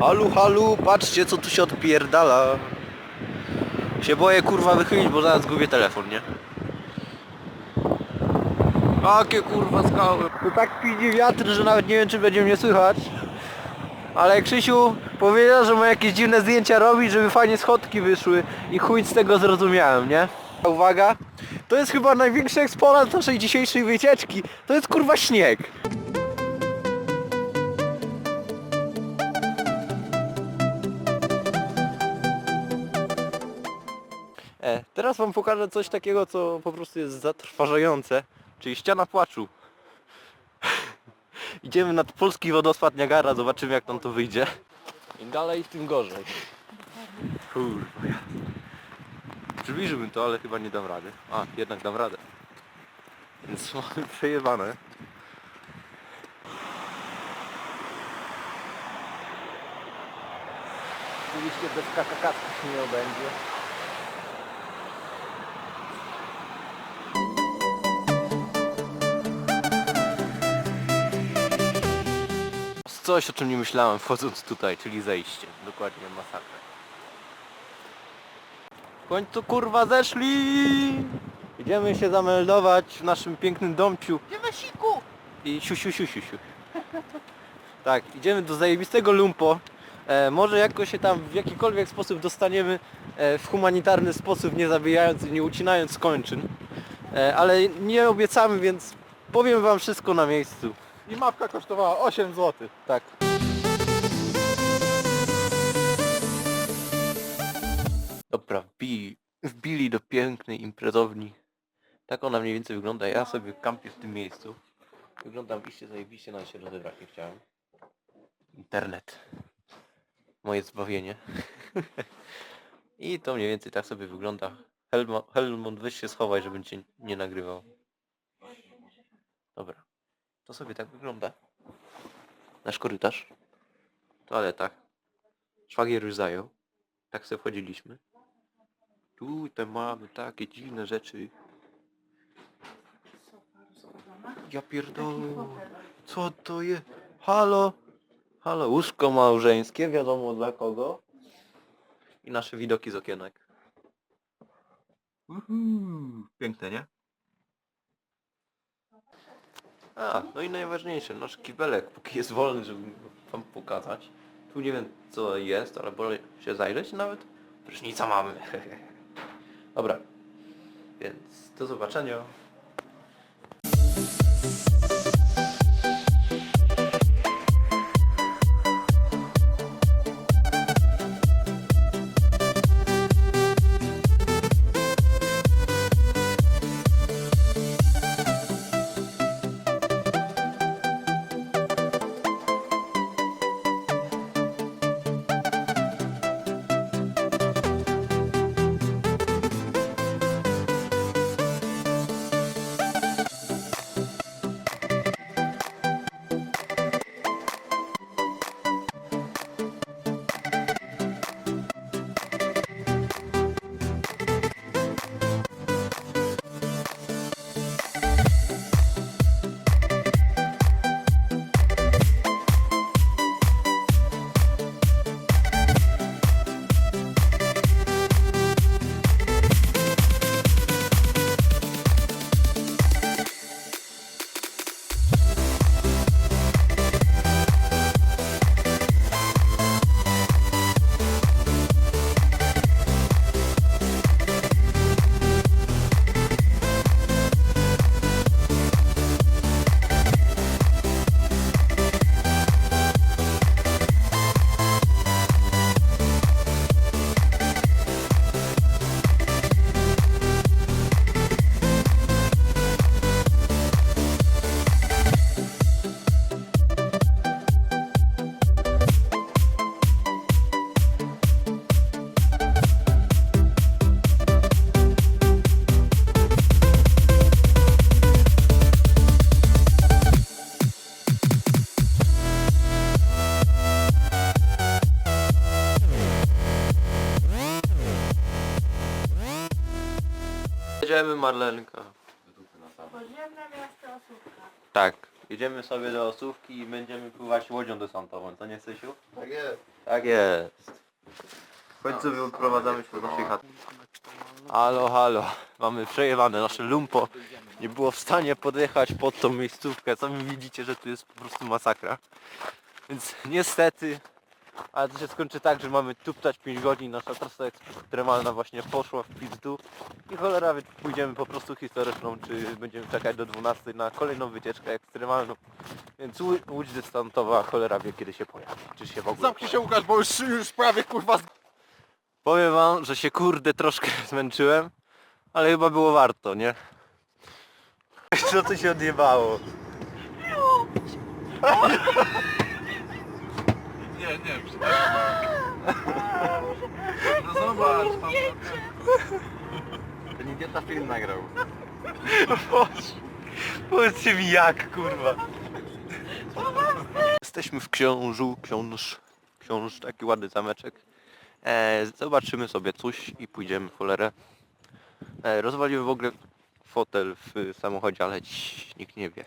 Halu, halu, patrzcie co tu się odpierdala. Się boję kurwa wychylić, bo zaraz zgubię telefon, nie? Jakie kurwa skały. Tu tak pije wiatr, że nawet nie wiem czy będzie mnie słychać. Ale Krzysiu powiedział, że ma jakieś dziwne zdjęcia robić, żeby fajnie schodki wyszły i chuj z tego zrozumiałem, nie? Uwaga, to jest chyba największy eksponat naszej dzisiejszej wycieczki. To jest kurwa śnieg. Teraz wam pokażę coś takiego, co po prostu jest zatrważające, czyli ściana płaczu. Idziemy nad polski wodospad Niagara, zobaczymy jak nam to wyjdzie. Im dalej, tym gorzej. Kurwa. Przybliżyłbym to, ale chyba nie dam rady. A, jednak dam radę. Więc mamy przejebane. Oczywiście bez kakakatka się nie obędzie. Coś o czym nie myślałem wchodząc tutaj, czyli zejście. Dokładnie masakra. W końcu kurwa zeszli! Idziemy się zameldować w naszym pięknym domciu. Idziemy siku! I siu, siu, siu, siu, siu. Tak, idziemy do zajebistego lumpo. E, może jakoś się tam w jakikolwiek sposób dostaniemy e, w humanitarny sposób, nie zabijając i nie ucinając skończyn. E, ale nie obiecamy, więc powiem wam wszystko na miejscu. I mapka kosztowała 8 zł. Tak. Dobra, wbili, wbili do pięknej imprezowni. Tak ona mniej więcej wygląda. Ja sobie kampię w tym miejscu. Wyglądam iście zajebiście, nawet się rozebrać nie chciałem. Internet. Moje zbawienie. I to mniej więcej tak sobie wygląda. Helmo, Helmut, weź się schowaj, żebym cię nie nagrywał. Dobra. To sobie tak wygląda. Nasz korytarz. Toaleta. Szwagier już zajął. Tak sobie wchodziliśmy. Tutaj mamy takie dziwne rzeczy. Ja pierdolę. Co to jest? Halo? Halo, łóżko małżeńskie, wiadomo dla kogo. I nasze widoki z okienek. Uhu, piękne, nie? A, no i najważniejsze, nasz kibelek, póki jest wolny, żeby wam pokazać. Tu nie wiem co jest, ale wolę się zajrzeć nawet. Prysznica mamy. Dobra. Więc do zobaczenia. Jedziemy Marlenka. Podziemne miasto Osówka. Tak. Jedziemy sobie do Osówki i będziemy pływać łodzią desantową, co nie Sysiu? Tak jest. Tak jest. Chodź sobie odprowadzamy się do naszej chaty. Halo, halo. Mamy przejebane nasze lumpo. Nie było w stanie podjechać pod tą miejscówkę. Sami widzicie, że tu jest po prostu masakra. Więc niestety, ale to się skończy tak, że mamy tuptać 5 godzin. Nasza trasa ekstremalna właśnie poszła w pizdu. I cholera wie, czy pójdziemy po prostu historyczną, czy będziemy czekać do 12 na kolejną wycieczkę ekstremalną. Więc łó- łódź dystantowa cholera wie kiedy się pojawi. Czy się w ogóle Zamknij się Łukasz, bo już, już prawie kurwa z... Powiem wam, że się kurde troszkę zmęczyłem, ale chyba było warto, nie? Co tu się odjebało? Nie, nie, No zobacz, tam... Ten idiota film nagrał. Powiedzcie mi jak, kurwa. Jesteśmy w książu, książ, książ, taki ładny zameczek. E, zobaczymy sobie coś i pójdziemy w cholerę. E, rozwaliłem w ogóle fotel w samochodzie, ale dziś nikt nie wie.